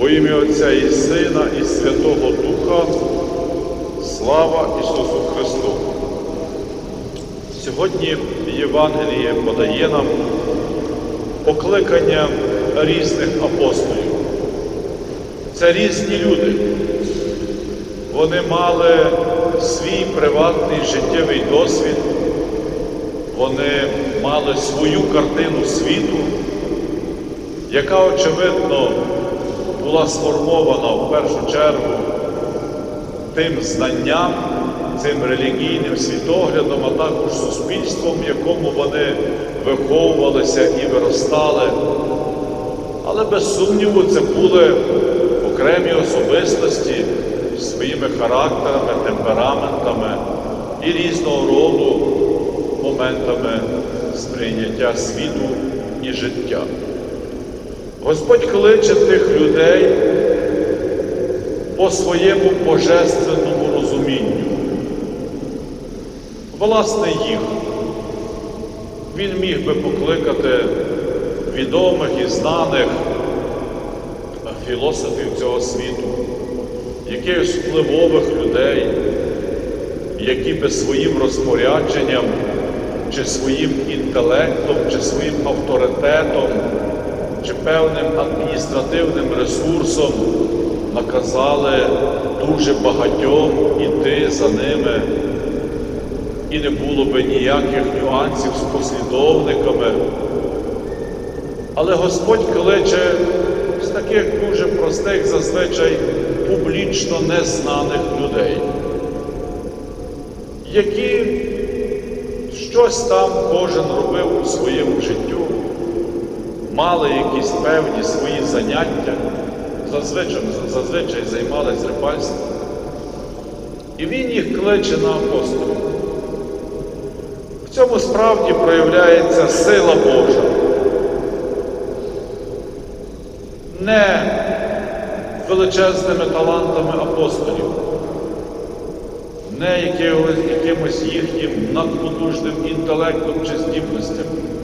Во ім'я Отця і Сина, і Святого Духа, слава Ісусу Христу. Сьогодні Євангеліє подає нам покликання різних апостолів. Це різні люди. Вони мали свій приватний життєвий досвід, вони мали свою картину світу, яка, очевидно, була сформована в першу чергу тим знанням, цим релігійним світоглядом, а також суспільством, в якому вони виховувалися і виростали. Але без сумніву це були окремі особистості своїми характерами, темпераментами і різного роду моментами сприйняття світу і життя. Господь кличе тих людей по своєму божественному розумінню. Власне, їх. Він міг би покликати відомих і знаних філософів цього світу, якихось впливових людей, які би своїм розпорядженням, чи своїм інтелектом, чи своїм авторитетом чи певним адміністративним ресурсом наказали дуже багатьом іти за ними, і не було би ніяких нюансів з послідовниками. Але Господь кличе з таких дуже простих, зазвичай публічно незнаних людей, які щось там кожен робив у своєму життю мали якісь певні свої заняття, зазвичай, зазвичай займалися рибальством. І він їх кличе на апостолів. В цьому справді проявляється сила Божа. Не величезними талантами апостолів, не якимось, їхнім надпотужним інтелектом чи здібностями.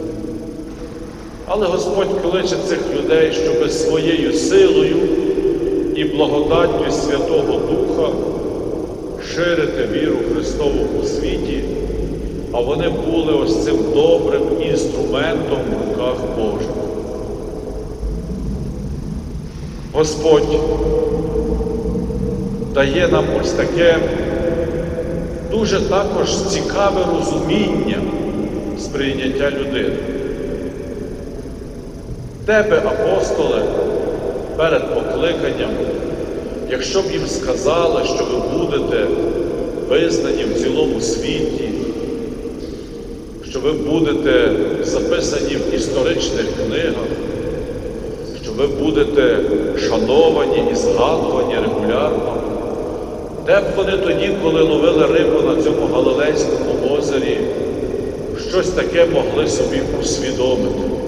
Але Господь кличе цих людей, щоб своєю силою і благодаттю Святого Духа ширити віру Христову у світі, а вони були ось цим добрим інструментом в руках Божих. Господь дає нам ось таке дуже також цікаве розуміння сприйняття людини. Тебе, апостоле, перед покликанням, якщо б їм сказали, що ви будете визнані в цілому світі, що ви будете записані в історичних книгах, що ви будете шановані і згадувані регулярно, де б вони тоді, коли ловили рибу на цьому Галилейському озері, щось таке могли собі усвідомити.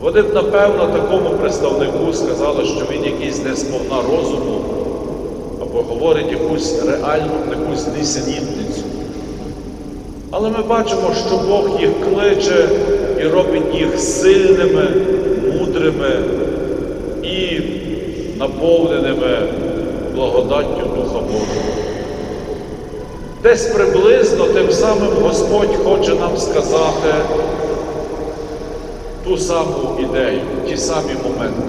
Вони б, напевно, такому представнику сказали, що він якийсь не сповна розуму або говорить якусь реальну, якусь несенітницю. Але ми бачимо, що Бог їх кличе і робить їх сильними, мудрими і наповненими благодаттю Духа Божого. Десь приблизно тим самим Господь хоче нам сказати ту саму ідею, ті самі моменти.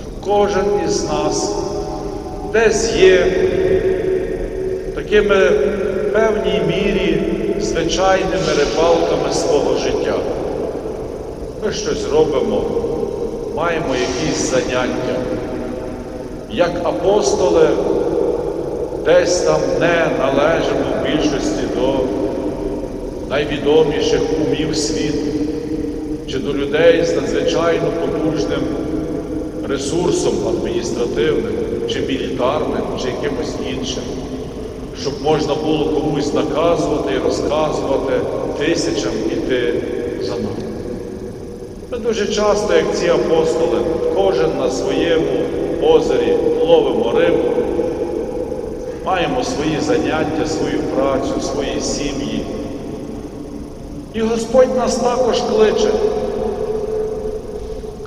Що кожен із нас десь є такими в певній мірі звичайними рибалками свого життя. Ми щось робимо, маємо якісь заняття. Як апостоли, десь там не належимо в більшості до найвідоміших умів світу чи до людей з надзвичайно потужним ресурсом адміністративним, чи мілітарним, чи якимось іншим, щоб можна було комусь наказувати і розказувати тисячам іти за нами. Ми дуже часто, як ці апостоли, кожен на своєму озері ловимо рибу, маємо свої заняття, свою працю, свої сім'ї. І Господь нас також кличе.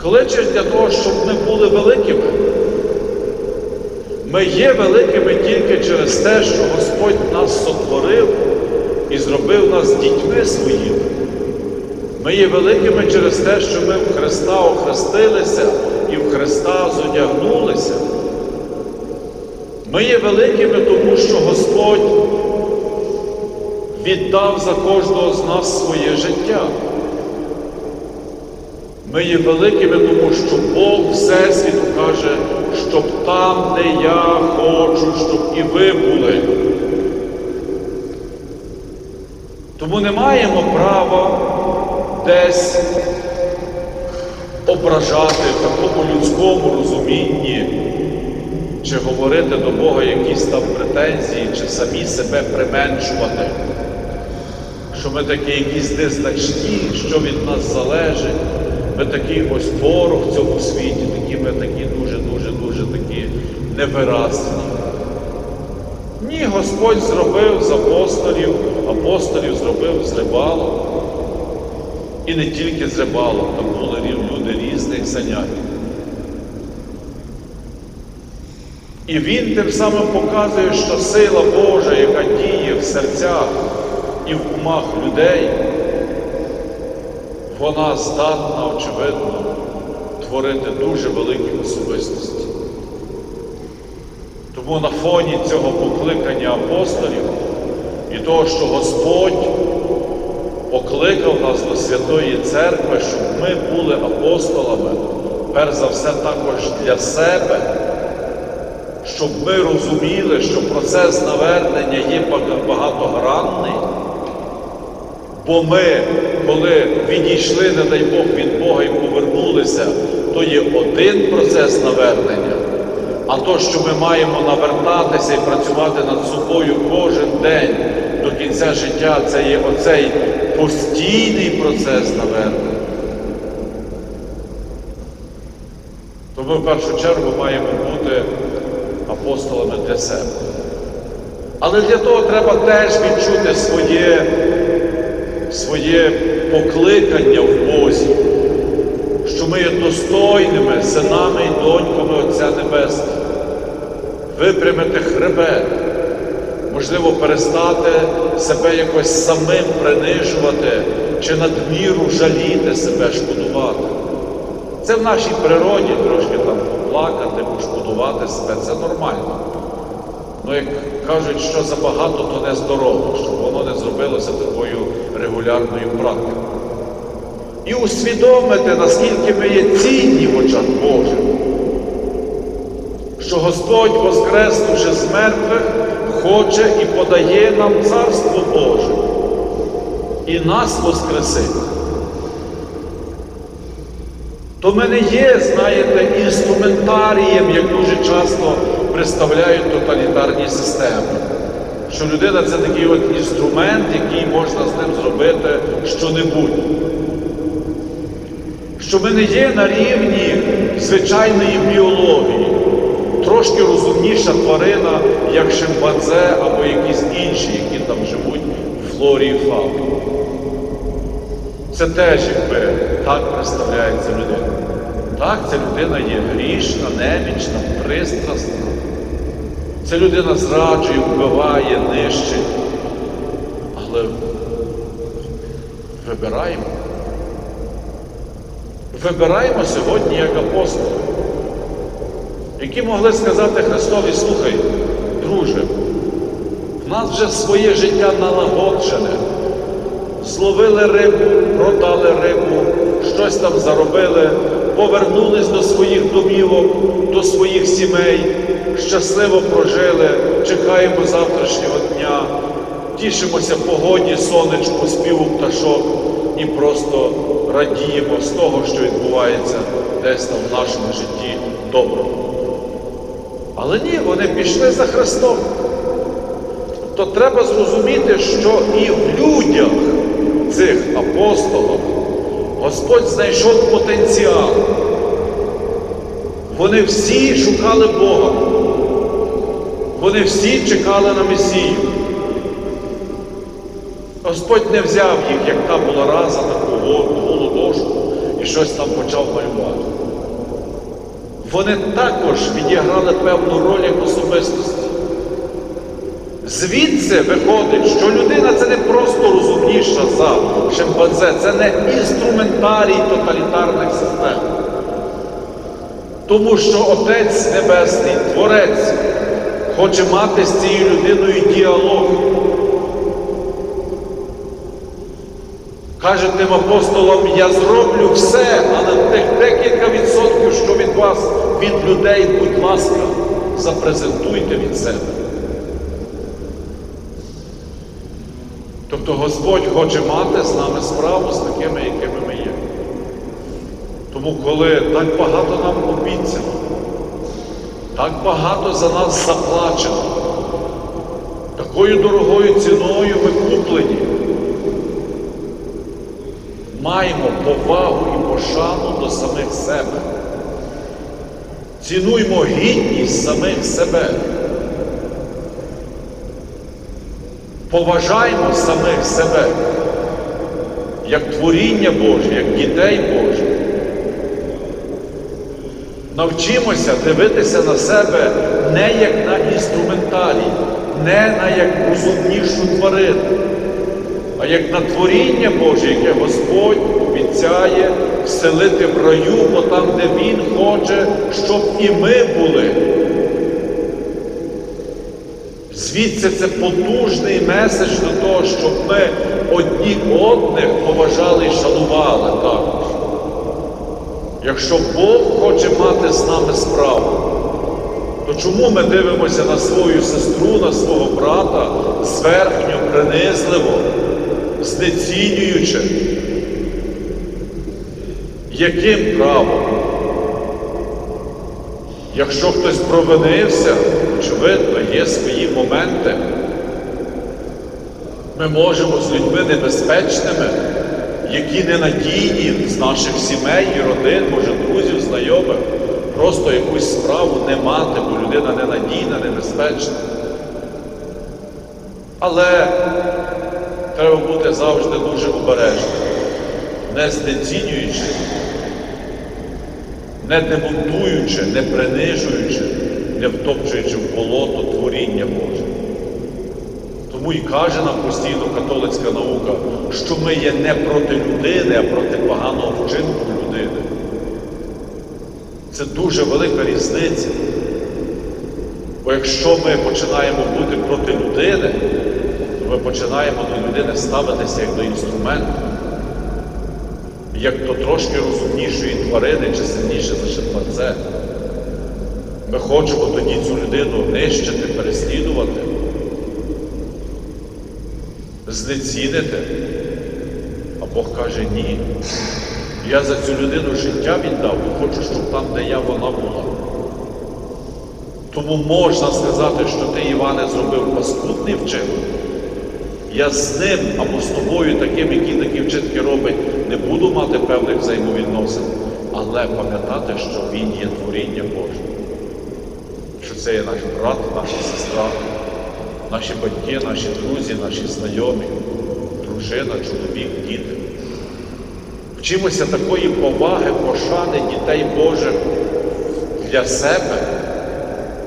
Кличе для того, щоб ми були великими. Ми є великими тільки через те, що Господь нас сотворив і зробив нас дітьми своїми. Ми є великими через те, що ми в Христа охрестилися і в Христа зодягнулися. Ми є великими, тому що Господь віддав за кожного з нас своє життя. Ми є великими, тому що Бог Всесвіту каже, щоб там, де я хочу, щоб і ви були. Тому не маємо права десь ображати в такому людському розумінні, чи говорити до Бога якісь там претензії, чи самі себе применшувати, що ми такі якісь незначні, що від нас залежить. Ми такий ось ворог в цьому світі, такі ми такі дуже-дуже дуже такі невиразні. Ні, Господь зробив з апостолів, апостолів зробив з рибалом. І не тільки з рибалом, там були люди різних занять. І він тим самим показує, що сила Божа, яка діє в серцях і в умах людей, вона здатна, очевидно, творити дуже великі особистості. Тому на фоні цього покликання апостолів і того, що Господь покликав нас до Святої Церкви, щоб ми були апостолами, перш за все також для себе, щоб ми розуміли, що процес навернення є багатогранний. Бо ми, коли відійшли, не дай Бог, від Бога і повернулися, то є один процес навернення. А то, що ми маємо навертатися і працювати над собою кожен день до кінця життя, це є оцей постійний процес навернення. То ми в першу чергу маємо бути апостолами для себе. Але для того треба теж відчути своє своє покликання в Бозі, що ми є достойними синами і доньками Отця Небесного, випрямити хребет, можливо, перестати себе якось самим принижувати чи надміру жаліти себе, шкодувати. Це в нашій природі трошки там поплакати, пошкодувати себе, це нормально. Ну, як кажуть, що забагато, то не здорово, щоб воно не зробилося такою регулярною практикою. І усвідомити, наскільки ми є цінні в очах Божих, що Господь, воскреснувши з мертвих, хоче і подає нам Царство Боже і нас воскресить. То ми не є, знаєте, інструментарієм, як дуже часто представляють тоталітарні системи. Що людина це такий от інструмент, який можна з ним зробити що-небудь. Що ми не є на рівні звичайної біології, трошки розумніша тварина, як шимпанзе або якісь інші, які там живуть в флорі і фауні. Це теж, якби так представляється людина. Так, ця людина є грішна, немічна, пристрасна. Ця людина зраджує, вбиває, нищить. Але вибираємо. Вибираємо сьогодні як апостоли, які могли сказати Христові, слухай, друже, в нас вже своє життя налагоджене. Зловили рибу, продали рибу, щось там заробили, повернулись до своїх домівок, до своїх сімей, щасливо прожили, чекаємо завтрашнього дня, тішимося погоді, сонечку, співу пташок і просто радіємо з того, що відбувається десь там в нашому житті доброго. Але ні, вони пішли за Христом. То треба зрозуміти, що і в людях цих апостолів Господь знайшов потенціал. Вони всі шукали Бога. Вони всі чекали на Месію. Господь не взяв їх, як та була раза, таку голу дошку, і щось там почав малювати. Вони також відіграли певну роль як особистості. Звідси виходить, що людина це не просто розумніша за шимпанзе, це не інструментарій тоталітарних систем. Тому що Отець Небесний, Творець, хоче мати з цією людиною діалог. Каже тим апостолам, я зроблю все, але тих декілька відсотків, що від вас, від людей, будь ласка, запрезентуйте від себе. Тобто Господь хоче мати з нами справу з такими, якими ми є. Тому, коли так багато нам обіцяно, так багато за нас заплачено, такою дорогою ціною ми куплені, маємо повагу і пошану до самих себе. Цінуймо гідність самих себе. Поважаймо самих себе як творіння Боже, як дітей Божих. Навчимося дивитися на себе не як на інструментарій, не на як розумнішу тварину, а як на творіння Боже, яке Господь обіцяє вселити в раю, бо там, де Він хоче, щоб і ми були. Звідси це потужний меседж до того, щоб ми одні одних поважали і шанували. Якщо Бог хоче мати з нами справу, то чому ми дивимося на свою сестру, на свого брата зверхньо, принизливо, знецінюючи? Яким правом? Якщо хтось провинився, очевидно, є свої моменти. Ми можемо з людьми небезпечними, які ненадійні з наших сімей і родин, може, друзів, знайомих, просто якусь справу не мати, бо людина ненадійна, небезпечна. Але треба бути завжди дуже обережним, не знецінюючи не демонтуючи, не принижуючи, не втопчуючи в болото творіння Боже. Тому і каже нам постійно католицька наука, що ми є не проти людини, а проти поганого вчинку людини. Це дуже велика різниця. Бо якщо ми починаємо бути проти людини, то ми починаємо до людини ставитися як до інструменту як до трошки розумнішої тварини чи сильніше за шимпанзе. Ми хочемо тоді цю людину нищити, переслідувати, знецінити. А Бог каже, ні. Я за цю людину життя віддав і хочу, щоб там, де я, вона була. Тому можна сказати, що ти, Іване, зробив паскудний вчинок. Я з ним або з тобою, таким, який такі вчинки робить, не буду мати певних взаємовідносин, але пам'ятати, що він є творіння Боже, що це є наш брат, наша сестра, наші батьки, наші друзі, наші знайомі, дружина, чоловік, діти. Вчимося такої поваги, пошани дітей Божих для себе,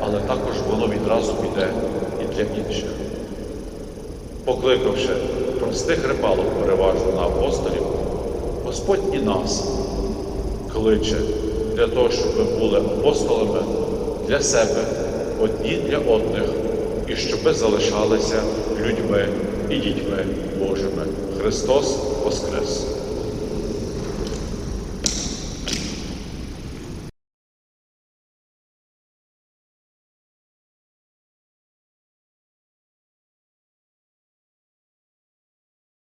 але також воно відразу піде і для інших покликавши простих рибалок переважно на апостолів, Господь і нас кличе для того, щоб ми були апостолами для себе, одні для одних, і щоб ми залишалися людьми і дітьми Божими. Христос Воскрес!